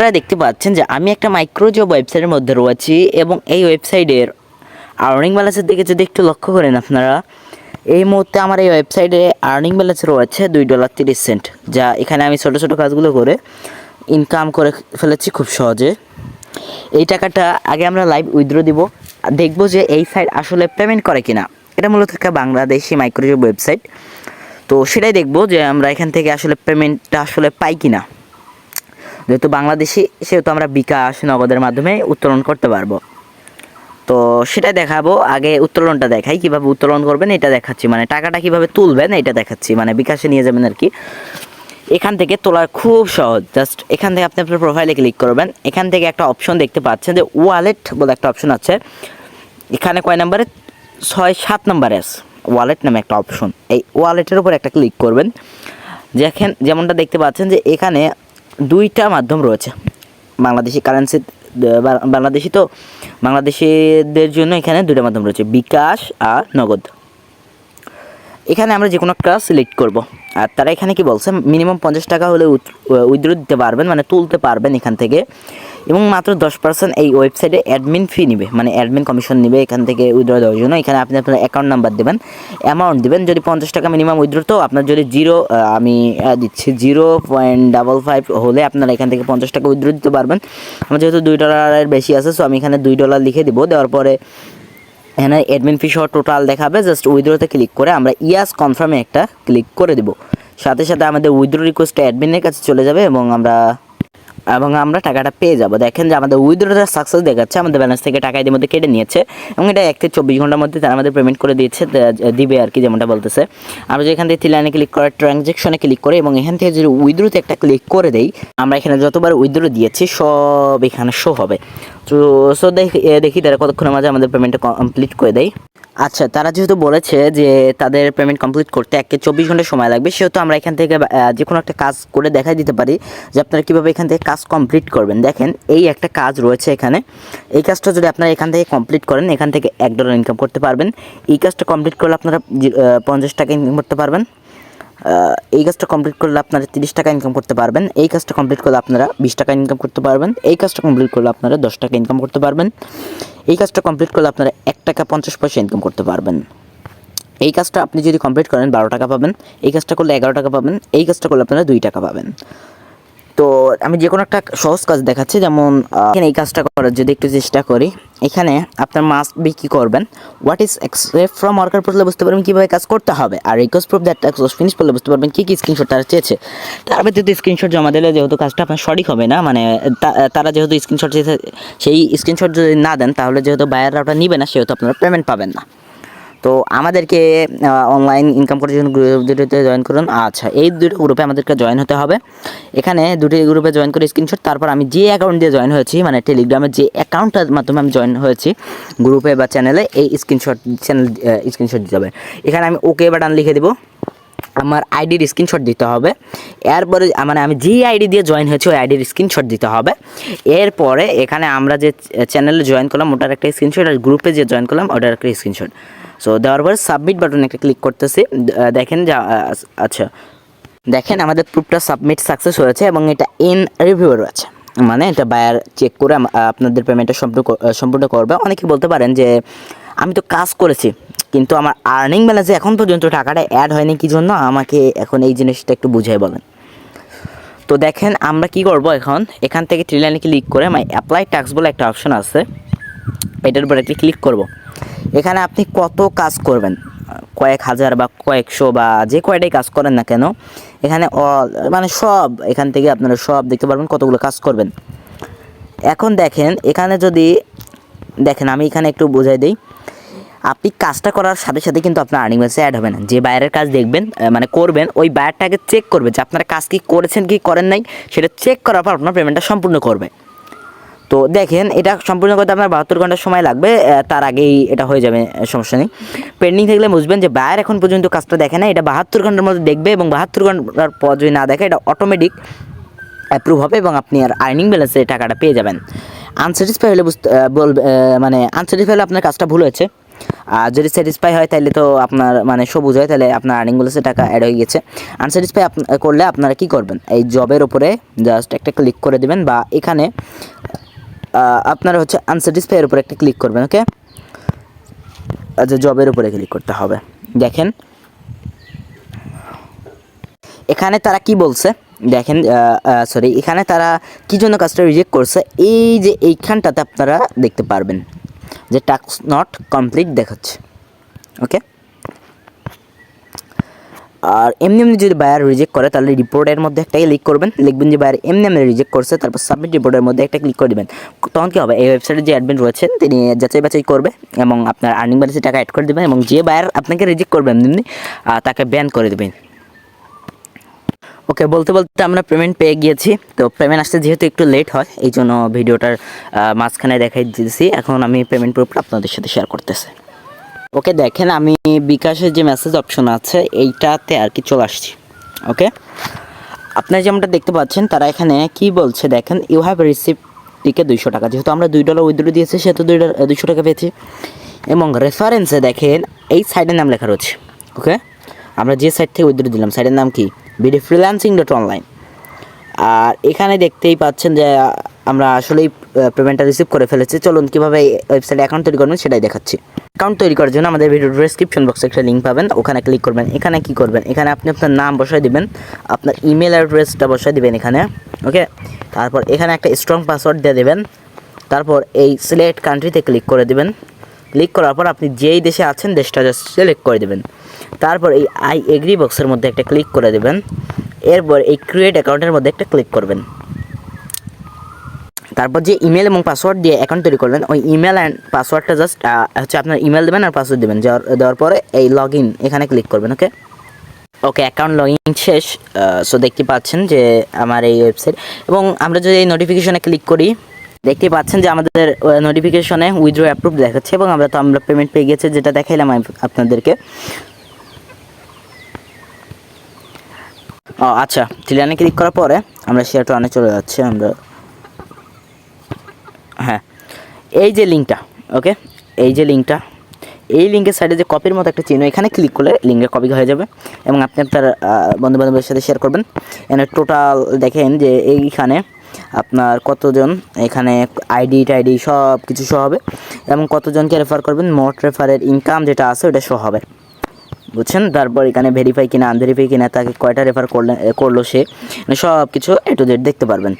আপনারা দেখতে পাচ্ছেন যে আমি একটা মাইক্রোজব ওয়েবসাইটের মধ্যে রয়েছি এবং এই ওয়েবসাইটের আর্নিং ব্যালেন্সের দিকে যদি একটু লক্ষ্য করেন আপনারা, এই মুহূর্তে আমার এই ওয়েবসাইটে আর্নিং ব্যালেন্স রয়েছে দুই ডলার তিরিশ সেন্ট যা এখানে আমি ছোটো ছোটো কাজগুলো করে ইনকাম করে ফেলেছি খুব সহজে। এই টাকাটা আগে আমরা লাইভ উইথড্র দিব দেখব যে এই সাইট আসলে পেমেন্ট করে কিনা। এটা মূলত একটা বাংলাদেশি মাইক্রোজব ওয়েবসাইট তো সেটাই দেখব যে আমরা এখান থেকে আসলে পেমেন্টটা আসলে পাই কিনা। যেহেতু বাংলাদেশি, সেহেতু আমরা বিকাশ নগদের মাধ্যমে উত্তোলন করতে পারব। তো সেটা দেখাবো। আগে উত্তোলনটা দেখাই, কীভাবে উত্তোলন করবেন এটা দেখাচ্ছি। মানে টাকাটা কীভাবে তুলবেন এটা দেখাচ্ছি। মানে বিকাশে নিয়ে যাবেন আর কি। এখান থেকে তোলা খুব সহজ। জাস্ট এখান থেকে আপনি আপনার প্রোফাইলে ক্লিক করবেন। এখান থেকে একটা অপশন দেখতে পাচ্ছেন যে ওয়ালেট বলে একটা অপশন আছে। এখানে কয় নাম্বারে? ছয় সাত নাম্বারে আছে। ওয়ালেট নামে একটা অপশন এই ওয়ালেটের উপর একটা ক্লিক করবেন। যেখান যেমনটা দেখতে পাচ্ছেন যে এখানে দুইটা মাধ্যম রয়েছে। বাংলাদেশি কারেন্সি বাংলাদেশি তো, বাংলাদেশিদের জন্য এখানে দুইটা মাধ্যম রয়েছে, বিকাশ আর নগদ। এখানে আমরা যে কোনো একটা সিলেক্ট করব। আর তারা এখানে কি বলছে মিনিমাম পঞ্চাশ টাকা হলে উইথড্র দিতে পারবেন মানে তুলতে পারবেন এখান থেকে। এবং মাত্র দশ পার্সেন্ট এই ওয়েবসাইটে অ্যাডমিন ফি নিবে। মানে অ্যাডমিন কমিশন নিবে এখান থেকে উইথড্র দেওয়ার জন্য। এখানে আপনি আপনার অ্যাকাউন্ট নাম্বার দেবেন অ্যামাউন্ট দেবেন। যদি পঞ্চাশ টাকা মিনিমাম উইথড্র তো আপনার যদি জিরো আমি দিচ্ছি জিরো পয়েন্ট ডাবল ফাইভ হলে আপনারা এখান থেকে পঞ্চাশ টাকা উইথড্র দিতে পারবেন। আমার যেহেতু দুই ডলারের বেশি আছে সো আমি এখানে দুই ডলার লিখে দিব। দেওয়ার পরে এখানে অ্যাডমিন ফি সহ টোটাল দেখাবে। জাস্ট উইথড্রোতে ক্লিক করে আমরা ইয়াস কনফার্মে একটা ক্লিক করে দেব। সাথে সাথে আমাদের উইথড্রো রিকোয়েস্ট অ্যাডমিনের কাছে চলে যাবে এবং আমরা এবং আমরা টাকাটা পেয়ে যাব। দেখেন যে আমাদের উইথড্রটা সাকসেস দেখাচ্ছে, আমাদের ব্যালেন্স থেকে টাকা মধ্যে কেটে নিয়েছে এবং এটা এক থেকে চব্বিশ ঘণ্টার মধ্যে তারা আমাদের পেমেন্ট করে দিয়েছে দিবে আর কি যেমনটা বলতেছে। আমরা যেখান থেকে লাইনে ক্লিক করে ট্রানজ্যাকশনে ক্লিক করে এবং এখান থেকে যদি উইথড্রোতে একটা ক্লিক করে দেই, আমরা এখানে যতবার উইথড্রো দিয়েছি, সব এখানে শো হবে। তো সো দেখি দেখি তারা কতক্ষণের মাঝে আমাদের পেমেন্টটা কমপ্লিট করে দেয়। আচ্ছা তারা যেহেতু বলেছে যে তাদের পেমেন্ট কমপ্লিট করতে এক চব্বিশ ঘণ্টা সময় লাগবে, সেহেতু আমরা এখান থেকে যে কোনো একটা কাজ করে দেখাই দিতে পারি যে আপনারা কীভাবে এখান থেকে কাজ কমপ্লিট করবেন। দেখেন, এই একটা কাজ রয়েছে এখানে। এই কাজটা যদি আপনারা এখান থেকে কমপ্লিট করেন, এখান থেকে এক ডলার ইনকাম করতে পারবেন। এই কাজটা কমপ্লিট করলে আপনারা পঞ্চাশ টাকা ইনকাম করতে পারবেন। এই কাজটা কমপ্লিট করলে আপনারা তিরিশ টাকা ইনকাম করতে পারবেন। এই কাজটা কমপ্লিট করলে আপনারা বিশ টাকা ইনকাম করতে পারবেন। এই কাজটা কমপ্লিট করলে আপনারা দশ টাকা ইনকাম করতে পারবেন। এই কাজটা কমপ্লিট করলে আপনারা এক টাকা পঞ্চাশ পয়সা ইনকাম করতে পারবেন। এই কাজটা আপনি যদি কমপ্লিট করেন, বারো টাকা পাবেন। এই কাজটা করলে এগারো টাকা পাবেন। এই কাজটা করলে আপনারা দুই টাকা পাবেন। তো আমি যে কোনো একটা সহজ কাজ দেখাচ্ছি, যেমন এখানে এই কাজটা করার যদি একটু চেষ্টা করি। এখানে আপনার মাস্ট বি কী করবেন what is expect from worker পড়লে বুঝতে পারবেন কীভাবে কাজ করতে হবে। আর request proof that expose finish করলে বুঝতে পারবেন কী কী স্ক্রিনশট তারা চেয়েছে। তার ব্যতীত স্ক্রিনশট জমা দিলে যেহেতু কাজটা আপনার সঠিক হবে না মানে তারা যেহেতু স্ক্রিনশট সেই স্ক্রিনশট যদি না দেন, তাহলে যেহেতু বায়াররা ওটা নিবে না, সেহেতু আপনারা পেমেন্ট পাবেন না। তো আমাদেরকে অনলাইন ইনকাম করার জন্য গ্রুপ দুটোতে জয়েন করুন আচ্ছা এই দুটো গ্রুপে আমাদেরকে জয়েন হতে হবে। এখানে দুটি গ্রুপে জয়েন করে স্ক্রিনশট তারপর আমি যে অ্যাকাউন্ট দিয়ে জয়েন হয়েছি মানে টেলিগ্রামের যে অ্যাকাউন্টটার মাধ্যমে আমি জয়েন হয়েছি গ্রুপে বা চ্যানেলে এই স্ক্রিনশট চ্যানেল স্ক্রিনশট দিতে হবে। এখানে আমি ওকে বাটন লিখে দেবো। আমার আইডির স্ক্রিনশট দিতে হবে। এরপরে মানে আমি যে আইডি দিয়ে জয়েন হয়েছি, ওই আইডির স্ক্রিনশট দিতে হবে। এরপরে এখানে আমরা যে চ্যানেলে জয়েন করলাম, ওটার একটা স্ক্রিনশট আর গ্রুপে যে জয়েন করলাম, ওটার একটা স্ক্রিনশট সো দেওয়ার পরে সাবমিট বাটনে একটা ক্লিক করতেছি। দেখেন যা আচ্ছা। দেখেন আমাদের প্রুফটা সাবমিট সাকসেস হয়েছে এবং এটা ইন রিভিউ রয়েছে। মানে এটা বায়ার চেক করে আপনাদের পেমেন্টটা সম্পূর্ণ সম্পূর্ণ করবে। অনেকে বলতে পারেন যে, আমি তো কাজ করেছি, কিন্তু আমার আর্নিং ব্যালেন্সে এখন পর্যন্ত টাকাটা অ্যাড হয়নি, কি জন্য? আমাকে এখন এই জিনিসটা একটু বুঝিয়ে বলেন। তো দেখেন আমরা কি করব এখন? এখান থেকে লাইনে ক্লিক করে মাই অ্যাপ্লাই ট্যাক্স বলে একটা অপশন আছে। এটার উপরে একটি ক্লিক করব। এখানে আপনি কত কাজ করবেন? কয়েক হাজার বা কয়েকশো বা যে কয়টাই কাজ করেন না কেন, এখানে অল মানে সব, এখান থেকে আপনারা সব দেখতে পারবেন কতগুলো কাজ করবেন। এখন দেখেন, এখানে যদি, দেখেন আমি এখানে একটু বোঝাই দিই। আপনি কাজটা করার সাথে সাথে কিন্তু আপনার আর্নিং ব্যালেন্সে অ্যাড হবে না। যে বাইরের কাজ দেখবেন মানে করবেন, ওই বায়ারটাকে চেক করবে যে আপনারা কাজ কি করেছেন কি করেন নাই, সেটা চেক করার পর আপনার পেমেন্টটা সম্পূর্ণ করবে। তো দেখেন, এটা সম্পূর্ণ করতে আপনার বাহাত্তর ঘণ্টা সময় লাগবে তার আগেই এটা হয়ে যাবে সমস্যা নেই। পেন্ডিং থাকলে বুঝবেন যে বায়ার এখন পর্যন্ত কাজটা দেখে না, এটা বাহাত্তর ঘণ্টার মধ্যে দেখবে এবং বাহাত্তর ঘণ্টার পর যদি না দেখে, এটা অটোমেটিক অ্যাপ্রুভ হবে এবং আপনি আর আর্নিং ব্যালেন্সে টাকাটা পেয়ে যাবেন। আনস্যাটিসফাই হলে বুঝতে বলবে মানে আনস্যাটিসফাই হলে আপনার কাজটা ভুল হয়েছে। আর যদি স্যাটিসফাই হয় তাহলে তো আপনার মানে সবুজ হয় তাহলে আপনার আর্নিং বলেছে টাকা অ্যাড হয়ে গেছে। আনস্যাটিসফাই করলে আপনারা কি করবেন? এই জবের ওপরে জাস্ট একটা ক্লিক করে দেবেন বা এখানে আপনারা হচ্ছে আনস্যাটিসফাইয়ের উপরে একটা ক্লিক করবেন ওকে আচ্ছা জবের উপরে ক্লিক করতে হবে। দেখেন, এখানে তারা কি বলছে? দেখেন সরি এখানে তারা কি জন্য কাজটা রিজেক্ট করছে? এই যে এইখানটাতে আপনারা দেখতে পারবেন যে টাস্ক নট কমপ্লিট দেখাচ্ছে ওকে আর এমনি এমনি যদি বায়ার রিজেক্ট করে, তাহলে রিপোর্টের মধ্যে একটাই লিক করবেন। লিখবেন যে বায়ার এমনি এমনি রিজেক্ট করছে, তারপর সাবমিট রিপোর্টের মধ্যে একটা ক্লিক করে দেবেন। তখন কী হবে? এই ওয়েবসাইটে যে অ্যাডমিন রয়েছেন তিনি যাচাই বাছাই করবে এবং আপনার আর্নিং ব্যালেন্সে টাকা অ্যাড করে দেবেন এবং যে বায়ার আপনাকে রিজেক্ট করবেন এমনি তাকে ব্যান করে দেবেন। ওকে বলতে বলতে আমরা পেমেন্ট পেয়ে গিয়েছি। তো পেমেন্ট আসতে যেহেতু একটু লেট হয় এই জন্য ভিডিওটার মাঝখানে দেখাই দিয়েছি এখন আমি পেমেন্ট প্রুফটা আপনাদের সাথে শেয়ার করতেছি। ওকে, দেখেন আমি বিকাশের যে মেসেজ অপশন আছে, এইটাতে আর কি চলে আসছি, ওকে? আপনারা যেমনটা দেখতে পাচ্ছেন, তারা এখানে কি বলছে, দেখেন ইউ হ্যাভ রিসিভ টিকে দুইশো টাকা। যেহেতু আমরা দুই ডলার উইথড্র দিয়েছি, সেহেতু দুই ডলার দুইশো টাকা পেয়েছি। এবং রেফারেন্সে দেখেন, এই সাইডের নাম লেখা রয়েছে, ওকে? আমরা যে সাইট থেকে উইথড্র দিলাম সাইডের নাম কি? বিডি ফ্রিল্যান্সিং ডট অনলাইন আর এখানে দেখতেই পাচ্ছেন যে, আমরা আসলেই পেমেন্টটা রিসিভ করে ফেলেছি। চলুন, কীভাবে ওয়েবসাইটে অ্যাকাউন্ট তৈরি করবেন, সেটাই দেখাচ্ছি। অ্যাকাউন্ট তৈরি করার জন্য আমাদের ভিডিও ডিসক্রিপশন বক্সে একটা লিঙ্ক পাবেন। ওখানে ক্লিক করবেন। এখানে কি করবেন? এখানে আপনি আপনার নাম বসায় দিবেন। আপনার ইমেল অ্যাড্রেসটা বসায় দিবেন এখানে ওকে তারপর এখানে একটা স্ট্রং পাসওয়ার্ড দিয়ে দেবেন। তারপর এই সিলেক্ট কান্ট্রিতে ক্লিক করে দেবেন। ক্লিক করার পর আপনি যেই দেশে আছেন, দেশটা জাস্ট সিলেক্ট করে দেবেন। তারপর এই আই এগ্রি বক্সের মধ্যে একটা ক্লিক করে দেবেন। এরপর এই ক্রিয়েট অ্যাকাউন্টের মধ্যে একটা ক্লিক করবেন। তারপর যে ইমেল এবং পাসওয়ার্ড দিয়ে অ্যাকাউন্ট তৈরি করবেন, ওই ইমেল অ্যান্ড পাসওয়ার্ডটা জাস্ট হচ্ছে আপনার ইমেল দেবেন আর পাসওয়ার্ড দেবেন। দেওয়ার পরে এই লগ ইন এখানে ক্লিক করবেন okay okay account log in শেষ সো দেখতে পাচ্ছেন যে আমার এই ওয়েবসাইট এবং আমরা যদি এই নোটিফিকেশনে ক্লিক করি, দেখতে পাচ্ছেন যে আমাদের নোটিফিকেশনে উইথড্র অ্যাপ্রুভ দেখাচ্ছে এবং আমরা তো, আমরা পেমেন্ট পেয়ে গেছে, যেটা দেখাইলাম আপনাদেরকে। ও আচ্ছা থ্রিলানে ক্লিক করার পরে আমরা শেয়ার আনে চলে যাচ্ছি, আমরা হ্যাঁ। এই যে লিঙ্কটা ওকে এই যে লিঙ্কটা এই লিঙ্কের সাইডে যে কপির মতো একটা চিহ্ন, এখানে ক্লিক করলে লিঙ্কের কপি হয়ে যাবে এবং আপনি আপনার বন্ধু বান্ধবের সাথে শেয়ার করবেন। এখানে টোটাল দেখেন যে এইখানে আপনার কতজন, এখানে আইডি টাইডি সব কিছু শো হবে এবং কতজনকে রেফার করবেন, মোট রেফারের ইনকাম যেটা আছে ওটা শো হবে। বুঝছেন? তারপর এখানে ভেরিফাই কিনা আনভেরিফাই কিনা, তাকে কয়টা রেফার করলে, করল সে মানে সব কিছু এ টু জেড দেখতে পারবেন।